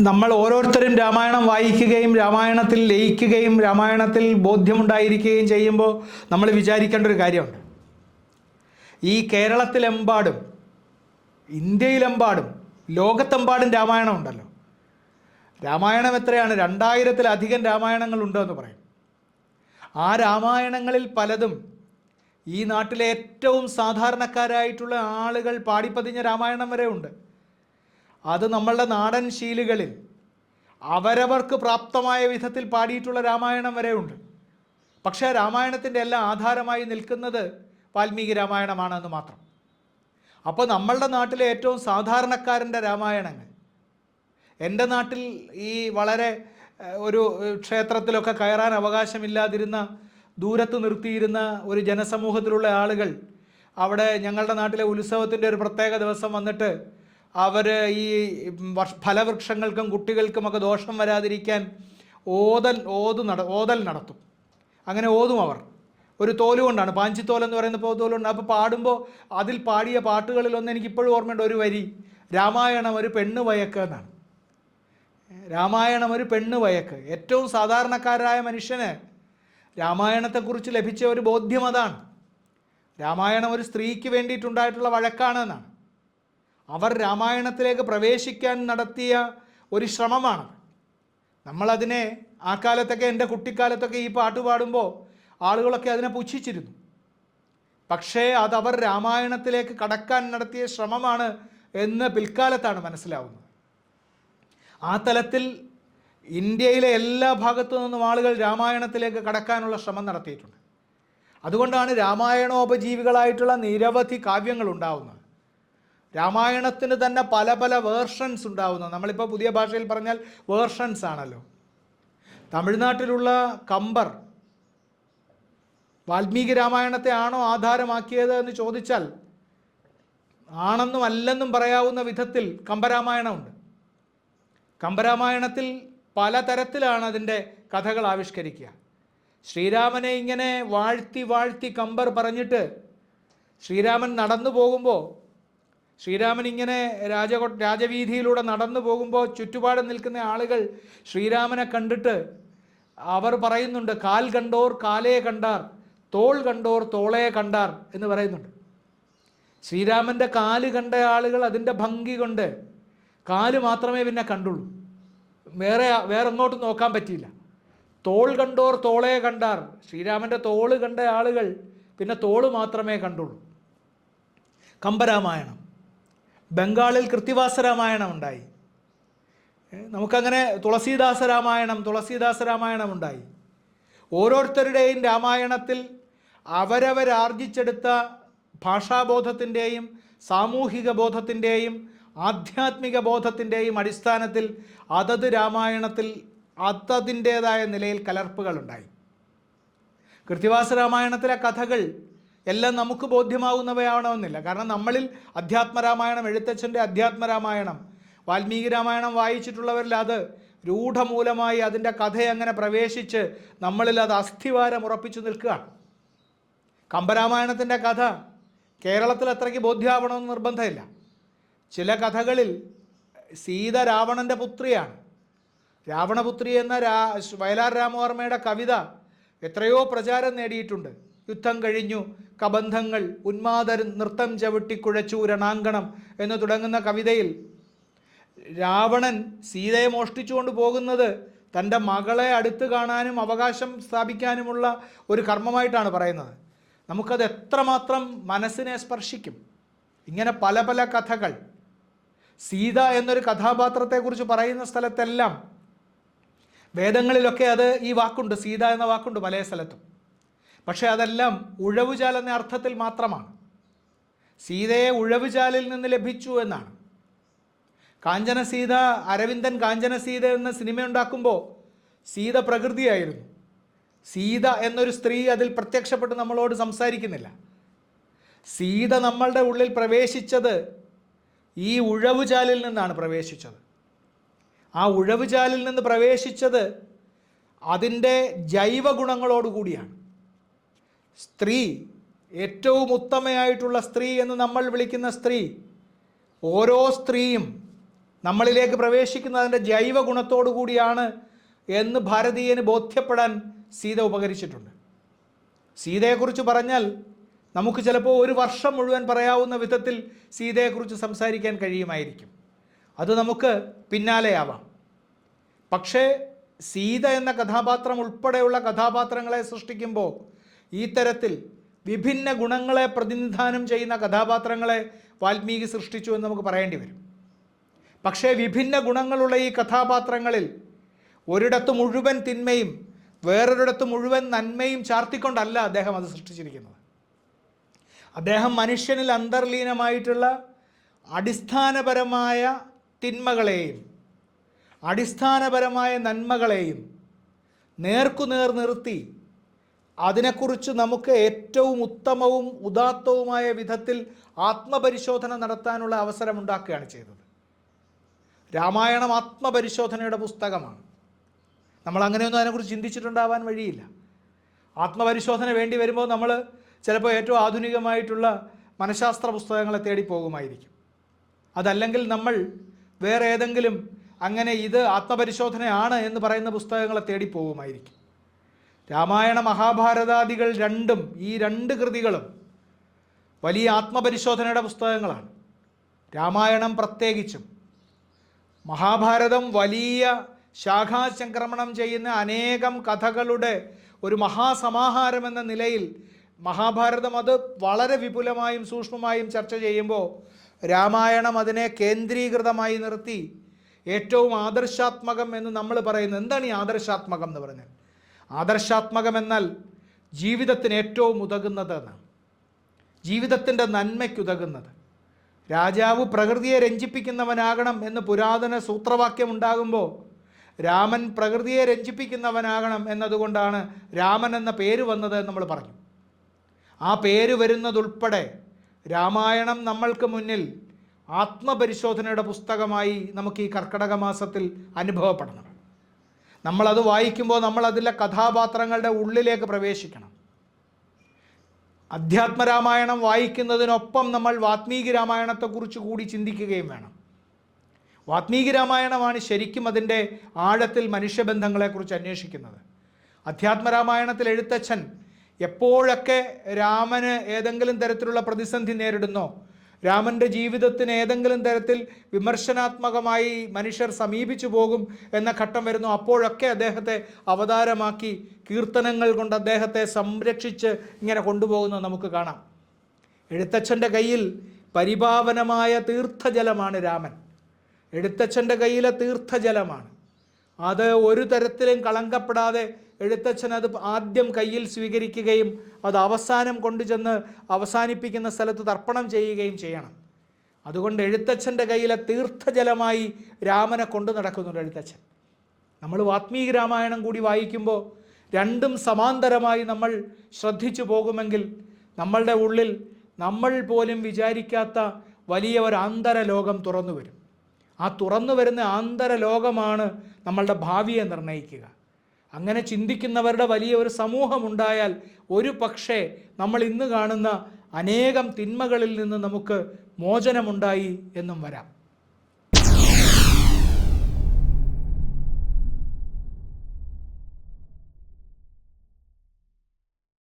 നമ്മൾ ഓരോരുത്തരും രാമായണം വായിക്കുകയും രാമായണത്തിൽ ലയിക്കുകയും രാമായണത്തിൽ ബോധ്യമുണ്ടായിരിക്കുകയും ചെയ്യുമ്പോൾ നമ്മൾ വിചാരിക്കേണ്ട ഒരു കാര്യമുണ്ട്. ഈ കേരളത്തിലെമ്പാടും ഇന്ത്യയിലെമ്പാടും ലോകത്തെമ്പാടും രാമായണം ഉണ്ടല്ലോ. രാമായണം എത്രയാണ്? രണ്ടായിരത്തിലധികം രാമായണങ്ങളുണ്ടോ എന്ന് പറയും. ആ രാമായണങ്ങളിൽ പലതും ഈ നാട്ടിലെ ഏറ്റവും സാധാരണക്കാരായിട്ടുള്ള ആളുകൾ പാടിപ്പതിഞ്ഞ രാമായണം വരെ ഉണ്ട്. അത് നമ്മളുടെ നാടൻ ശീലുകളിൽ അവരവർക്ക് പ്രാപ്തമായ വിധത്തിൽ പാടിയിട്ടുള്ള രാമായണം വരെ ഉണ്ട്. പക്ഷേ രാമായണത്തിന്റെ എല്ലാം ആധാരമായി നിൽക്കുന്നത് വാൽമീകി രാമായണമാണെന്ന് മാത്രം. അപ്പോൾ നമ്മളുടെ നാട്ടിലെ ഏറ്റവും സാധാരണക്കാരന്റെ രാമായണങ്ങൾ. എന്റെ നാട്ടിൽ ഈ വളരെ ഒരു ക്ഷേത്രത്തിലൊക്കെ കയറാൻ അവകാശമില്ലാതിരുന്ന ദൂരത്ത് നിർത്തിയിരുന്ന ഒരു ജനസമൂഹത്തിലുള്ള ആളുകൾ അവിടെ ഞങ്ങളുടെ നാട്ടിലെ ഉത്സവത്തിന്റെ ഒരു പ്രത്യേക ദിവസം വന്നിട്ട് അവർ ഈ ഫലവൃക്ഷങ്ങൾക്കും കുട്ടികൾക്കുമൊക്കെ ദോഷം വരാതിരിക്കാൻ ഓതൽ ഓതു നട ഓതൽ നടത്തും. അങ്ങനെ ഓതും അവർ. ഒരു തോലുകൊണ്ടാണ്. പാഞ്ചിത്തോൽ എന്ന് പറയുന്ന തോലുണ്ട്. അപ്പോൾ പാടുമ്പോൾ അതിൽ പാടിയ പാട്ടുകളിലൊന്ന് എനിക്കിപ്പോഴും ഓർമ്മയുണ്ട്. ഒരു വരി രാമായണം ഒരു പെണ്ണ് വയക്ക് എന്നാണ്. രാമായണം ഒരു പെണ്ണ് വയക്ക്. ഏറ്റവും സാധാരണക്കാരായ മനുഷ്യന് രാമായണത്തെക്കുറിച്ച് ലഭിച്ച ഒരു ബോധ്യം അതാണ്. രാമായണം ഒരു സ്ത്രീക്ക് വേണ്ടിയിട്ടുണ്ടായിട്ടുള്ള വഴക്കാണ് എന്നാണ്. അവർ രാമായണത്തിലേക്ക് പ്രവേശിക്കാൻ നടത്തിയ ഒരു ശ്രമമാണ്. നമ്മളതിനെ ആ കാലത്തൊക്കെ എന്റെ കുട്ടിക്കാലത്തൊക്കെ ഈ പാട്ട് പാടുമ്പോൾ ആളുകളൊക്കെ അതിനെ പുച്ഛിച്ചിരുന്നു. പക്ഷേ അതവർ രാമായണത്തിലേക്ക് കടക്കാൻ നടത്തിയ ശ്രമമാണ് എന്ന് പിൽക്കാലത്താണ് മനസ്സിലാവുന്നത്. ആ തലത്തിൽ ഇന്ത്യയിലെ എല്ലാ ഭാഗത്തു നിന്നും ആളുകൾ രാമായണത്തിലേക്ക് കടക്കാനുള്ള ശ്രമം നടത്തിയിട്ടുണ്ട്. അതുകൊണ്ടാണ് രാമായണോപജീവികളായിട്ടുള്ള നിരവധി കാവ്യങ്ങൾ ഉണ്ടാവുന്നത്. രാമായണത്തിന് തന്നെ പല പല വേർഷൻസ് ഉണ്ടാവുന്നത് നമ്മളിപ്പോൾ പുതിയ ഭാഷയിൽ പറഞ്ഞാൽ വേർഷൻസ് ആണല്ലോ. തമിഴ്നാട്ടിലുള്ള കമ്പർ വാൽമീകി രാമായണത്തെ ആണോ ആധാരമാക്കിയത് എന്ന് ചോദിച്ചാൽ ആണെന്നും അല്ലെന്നും പറയാവുന്ന വിധത്തിൽ കമ്പരാമായണമുണ്ട്. കമ്പരാമായണത്തിൽ പലതരത്തിലാണ് അതിന്റെ കഥകൾ ആവിഷ്കരിക്കുക. ശ്രീരാമനെ ഇങ്ങനെ വാഴ്ത്തി വാഴ്ത്തി കമ്പർ പറഞ്ഞിട്ട് ശ്രീരാമൻ നടന്നു പോകുമ്പോൾ ശ്രീരാമൻ ഇങ്ങനെ രാജകോ രാജവീതിയിലൂടെ നടന്നു പോകുമ്പോൾ ചുറ്റുപാട് നിൽക്കുന്ന ആളുകൾ ശ്രീരാമനെ കണ്ടിട്ട് അവർ പറയുന്നുണ്ട് കാൽ കണ്ടോർ കാലേ കണ്ടാർ തോൾ കണ്ടോർ തോളേ കണ്ടാർ എന്ന് പറയുന്നുണ്ട്. ശ്രീരാമന്റെ കാൽ കണ്ട ആളുകൾ അതിന്റെ ഭംഗി കൊണ്ട് കാൽ മാത്രമേ പിന്നെ കണ്ടുള്ളൂ. വേറെ വേറെ എങ്ങോട്ടും നോക്കാൻ പറ്റിയില്ല. തോൾ കണ്ടോർ തോളേ കണ്ടാർ ശ്രീരാമന്റെ തോൾ കണ്ട ആളുകൾ പിന്നെ തോൾ മാത്രമേ കണ്ടുള്ളൂ. കമ്പരാമായണം. ബംഗാളിൽ കൃത്തിവാസ രാമായണം ഉണ്ടായി. നമുക്കങ്ങനെ തുളസീദാസ രാമായണം തുളസീദാസ രാമായണം ഉണ്ടായി. ഓരോരുത്തരുടെയും രാമായണത്തിൽ അവരവരാർജിച്ചെടുത്ത ഭാഷാബോധത്തിന്റെയും സാമൂഹിക ബോധത്തിന്റെയും ആധ്യാത്മിക ബോധത്തിന്റെയും അടിസ്ഥാനത്തിൽ അതത് രാമായണത്തിൽ അതതിന്റേതായ നിലയിൽ കലർപ്പുകളുണ്ടായി. കൃത്തിവാസ രാമായണത്തിലെ കഥകൾ എല്ലാം നമുക്ക് ബോധ്യമാകുന്നവയാവണമെന്നില്ല കാരണം നമ്മളിൽ അധ്യാത്മരാമായണം എഴുത്തച്ഛന്റെ അധ്യാത്മരാമായണം വാൽമീകി രാമായണം വായിച്ചിട്ടുള്ളവരിൽ അത് രൂഢമൂലമായി അതിന്റെ കഥ അങ്ങനെ പ്രവേശിച്ച് നമ്മളിൽ അത് അസ്ഥിവാരം ഉറപ്പിച്ചു നിൽക്കുകയാണ്. കമ്പരാമായണത്തിന്റെ കഥ കേരളത്തിൽ അത്രയ്ക്ക് ബോധ്യമാവണമെന്ന് നിർബന്ധമില്ല. ചില കഥകളിൽ സീത രാവണന്റെ പുത്രിയാണ്. രാവണപുത്രി എന്ന രാ വയലാർ രാമവർമ്മയുടെ കവിത എത്രയോ പ്രചാരം നേടിയിട്ടുണ്ട്. യുദ്ധം കഴിഞ്ഞു. കബന്ധങ്ങൾ ഉന്മാദർ നൃത്തം ചവിട്ടിക്കുഴച്ചു രണാങ്കണം എന്ന് തുടങ്ങുന്ന കവിതയിൽ രാവണൻ സീതയെ മോഷ്ടിച്ചുകൊണ്ട് പോകുന്നത് തന്റെ മകളെ അടുത്ത് കാണാനും അവകാശം സ്ഥാപിക്കാനുമുള്ള ഒരു കർമ്മമായിട്ടാണ് പറയുന്നത്. നമുക്കത് എത്രമാത്രം മനസ്സിനെ സ്പർശിക്കും. ഇങ്ങനെ പല പല കഥകൾ. സീത എന്നൊരു കഥാപാത്രത്തെക്കുറിച്ച് പറയുന്ന സ്ഥലത്തെല്ലാം വേദങ്ങളിലൊക്കെ അത് ഈ വാക്കുണ്ട്. സീത എന്ന വാക്കുണ്ട് പല സ്ഥലത്തും. പക്ഷേ അതെല്ലാം ഉഴവുചാൽ എന്ന അർത്ഥത്തിൽ മാത്രമാണ്. സീതയെ ഉഴവുചാലിൽ നിന്ന് ലഭിച്ചു എന്നാണ്. കാഞ്ചന സീത അരവിന്ദൻ കാഞ്ചന സീത എന്ന സിനിമ ഉണ്ടാക്കുമ്പോൾ സീത പ്രകൃതിയായിരുന്നു. സീത എന്നൊരു സ്ത്രീ അതിൽ പ്രത്യക്ഷപ്പെട്ട് നമ്മളോട് സംസാരിക്കുന്നില്ല. സീത നമ്മളുടെ ഉള്ളിൽ പ്രവേശിച്ചത് ഈ ഉഴവുചാലിൽ നിന്നാണ് പ്രവേശിച്ചത്. ആ ഉഴവുചാലിൽ നിന്ന് പ്രവേശിച്ചത് അതിന്റെ ജൈവ ഗുണങ്ങളോടുകൂടിയാണ് സ്ത്രീ ഏറ്റവും ഉത്തമയായിട്ടുള്ള സ്ത്രീ എന്ന് നമ്മൾ വിളിക്കുന്ന സ്ത്രീ ഓരോ സ്ത്രീയും നമ്മളിലേക്ക് പ്രവേശിക്കുന്നതിന്റെ ജൈവ ഗുണത്തോടു കൂടിയാണ് എന്ന് ഭാരതീയന് ബോധ്യപ്പെടാൻ സീത ഉപകരിച്ചിട്ടുണ്ട്. സീതയെക്കുറിച്ച് പറഞ്ഞാൽ നമുക്ക് ചിലപ്പോൾ ഒരു വർഷം മുഴുവൻ പറയാവുന്ന വിധത്തിൽ സീതയെക്കുറിച്ച് സംസാരിക്കാൻ കഴിയുമായിരിക്കും. അത് നമുക്ക് പിന്നാലെയാവാം. പക്ഷേ സീത എന്ന കഥാപാത്രം ഉൾപ്പെടെയുള്ള കഥാപാത്രങ്ങളെ സൃഷ്ടിക്കുമ്പോൾ ഈ തരത്തിൽ വിഭിന്ന ഗുണങ്ങളെ പ്രതിനിധാനം ചെയ്യുന്ന കഥാപാത്രങ്ങളെ വാൽമീകി സൃഷ്ടിച്ചു എന്ന് നമുക്ക് പറയേണ്ടി വരും. പക്ഷേ വിഭിന്ന ഗുണങ്ങളുള്ള ഈ കഥാപാത്രങ്ങളിൽ ഒരിടത്ത് മുഴുവൻ തിന്മയും വേറൊരിടത്ത് മുഴുവൻ നന്മയും ചാർത്തിക്കൊണ്ടല്ല അദ്ദേഹം അത് സൃഷ്ടിച്ചിരിക്കുന്നത്. അദ്ദേഹം മനുഷ്യനിൽ അന്തർലീനമായിട്ടുള്ള അടിസ്ഥാനപരമായ തിന്മകളെയും അടിസ്ഥാനപരമായ നന്മകളെയും നേർക്കുനേർ നിർത്തി അതിനെക്കുറിച്ച് നമുക്ക് ഏറ്റവും ഉത്തമവും ഉദാത്തവുമായ വിധത്തിൽ ആത്മപരിശോധന നടത്താനുള്ള അവസരം അവസരമുണ്ടാക്കുകയാണ് ചെയ്തത്. രാമായണം ആത്മപരിശോധനയുടെ പുസ്തകമാണ്. നമ്മൾ അങ്ങനെയൊന്നും അതിനെക്കുറിച്ച് ചിന്തിച്ചിട്ടുണ്ടാവാൻ വഴിയില്ല. ആത്മപരിശോധന വേണ്ടി വരുമ്പോൾ നമ്മൾ ചിലപ്പോൾ ഏറ്റവും ആധുനികമായിട്ടുള്ള മനഃശാസ്ത്ര പുസ്തകങ്ങളെ തേടി പോകുമായിരിക്കും. അതല്ലെങ്കിൽ നമ്മൾ വേറെ ഏതെങ്കിലും അങ്ങനെ ഇത് ആത്മപരിശോധനയാണ് എന്ന് പറയുന്ന പുസ്തകങ്ങളെ തേടി പോകുമായിരിക്കും. രാമായണ മഹാഭാരതാദികൾ രണ്ടും ഈ രണ്ട് കൃതികളും വലിയ ആത്മപരിശോധനയുടെ പുസ്തകങ്ങളാണ്. രാമായണം പ്രത്യേകിച്ചും. മഹാഭാരതം വലിയ ശാഖാചംക്രമണം ചെയ്യുന്ന അനേകം കഥകളുടെ ഒരു മഹാസമാഹാരം എന്ന നിലയിൽ മഹാഭാരതം അത് വളരെ വിപുലമായും സൂക്ഷ്മമായും ചർച്ച ചെയ്യുമ്പോൾ രാമായണം അതിനെ കേന്ദ്രീകൃതമായി നിർത്തി ഏറ്റവും ആദർശാത്മകം എന്ന് നമ്മൾ പറയുന്നത്. എന്താണ് ഈ ആദർശാത്മകം എന്ന് പറഞ്ഞാൽ? ആദർശാത്മകം എന്നാൽ ജീവിതത്തിന് ഏറ്റവും ഉതകുന്നത് എന്നാണ് ജീവിതത്തിന്റെ നന്മയ്ക്കുതകുന്നത് രാജാവ് പ്രകൃതിയെ രഞ്ജിപ്പിക്കുന്നവനാകണം എന്ന് പുരാതന സൂത്രവാക്യം ഉണ്ടാകുമ്പോൾ രാമൻ പ്രകൃതിയെ രഞ്ജിപ്പിക്കുന്നവനാകണം എന്നതുകൊണ്ടാണ് രാമൻ എന്ന പേര് വന്നത് നമ്മൾ പറഞ്ഞു. ആ പേര് വരുന്നതുൾപ്പെടെ രാമായണം നമ്മൾക്ക് മുന്നിൽ ആത്മപരിശോധനയുടെ പുസ്തകമായി നമുക്ക് ഈ കർക്കടക മാസത്തിൽ അനുഭവപ്പെടണം. നമ്മളത് വായിക്കുമ്പോൾ നമ്മൾ അതിലെ കഥാപാത്രങ്ങളുടെ ഉള്ളിലേക്ക് പ്രവേശിക്കണം. അധ്യാത്മരാമായണം വായിക്കുന്നതിനൊപ്പം നമ്മൾ വാത്മീകി രാമായണത്തെക്കുറിച്ച് കൂടി ചിന്തിക്കുകയും വേണം. വാത്മീകി രാമായണമാണ് ശരിക്കും അതിന്റെ ആഴത്തിൽ മനുഷ്യബന്ധങ്ങളെക്കുറിച്ച് അന്വേഷിക്കുന്നത്. അധ്യാത്മരാമായണത്തിൽ എഴുത്തച്ഛൻ എപ്പോഴൊക്കെ രാമന് ഏതെങ്കിലും തരത്തിലുള്ള പ്രതിസന്ധി നേരിടുന്നോ രാമന്റെ ജീവിതത്തിന് ഏതെങ്കിലും തരത്തിൽ വിമർശനാത്മകമായി മനുഷ്യർ സമീപിച്ചു പോകും എന്ന ഘട്ടം വരുന്നു. അപ്പോഴൊക്കെ അദ്ദേഹത്തെ അവതാരമാക്കി കീർത്തനങ്ങൾ കൊണ്ട് അദ്ദേഹത്തെ സംരക്ഷിച്ച് ഇങ്ങനെ കൊണ്ടുപോകുന്നത് നമുക്ക് കാണാം. എഴുത്തച്ഛന്റെ കയ്യിൽ പരിപാവനമായ തീർത്ഥജലമാണ് രാമൻ. എഴുത്തച്ഛന്റെ കയ്യിലെ തീർത്ഥജലമാണ്. അത് ഒരു തരത്തിലും കളങ്കപ്പെടാതെ എഴുത്തച്ഛൻ അത് ആദ്യം കയ്യിൽ സ്വീകരിക്കുകയും അത് അവസാനം കൊണ്ടുചെന്ന് അവസാനിപ്പിക്കുന്ന സ്ഥലത്ത് തർപ്പണം ചെയ്യുകയും ചെയ്യണം. അതുകൊണ്ട് എഴുത്തച്ഛന്റെ കയ്യിലെ തീർത്ഥജലമായി രാമനെ കൊണ്ടു നടക്കുന്നുണ്ട് എഴുത്തച്ഛൻ. നമ്മൾ വാത്മീകി രാമായണം കൂടി വായിക്കുമ്പോൾ രണ്ടും സമാന്തരമായി നമ്മൾ ശ്രദ്ധിച്ചു പോകുമെങ്കിൽ നമ്മളുടെ ഉള്ളിൽ നമ്മൾ പോലും വിചാരിക്കാത്ത വലിയ ഒരു അന്തരലോകം തുറന്നു വരും. ആ തുറന്നു വരുന്ന ആന്തരലോകമാണ് നമ്മളുടെ ഭാവിയെ നിർണയിക്കുക. അങ്ങനെ ചിന്തിക്കുന്നവരുടെ വലിയ ഒരു സമൂഹമുണ്ടായാൽ ഒരു പക്ഷേ നമ്മൾ ഇന്ന് കാണുന്ന അനേകം തിന്മകളിൽ നിന്ന് നമുക്ക് മോചനമുണ്ടായി എന്നും വരാം.